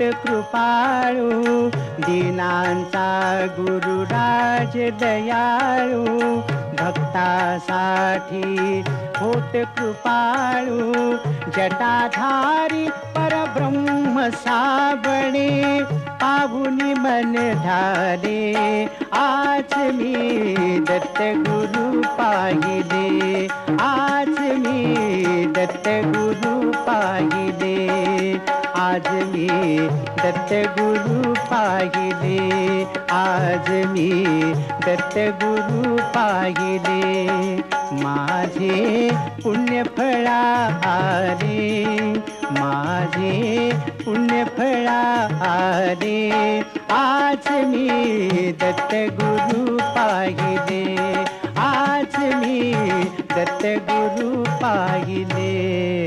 अनंत कृपाळू दीनांचा गुरुराज दयाळू भक्तासाठी होत कृपाळू जटाधारी परब्रह्म साबणे पाहुनी मन धारे आज मी दत्त गुरु पाहिले आज मी दत्त गुरु आज मी दत्तगुरु पाहिले आज मी दत्तगुरु पाहिले. माझे पुण्यफळा आले माझे पुण्यफळा आले. आज मी दत्तगुरु पाहिले आज मी दत्तगुरु पाहिले.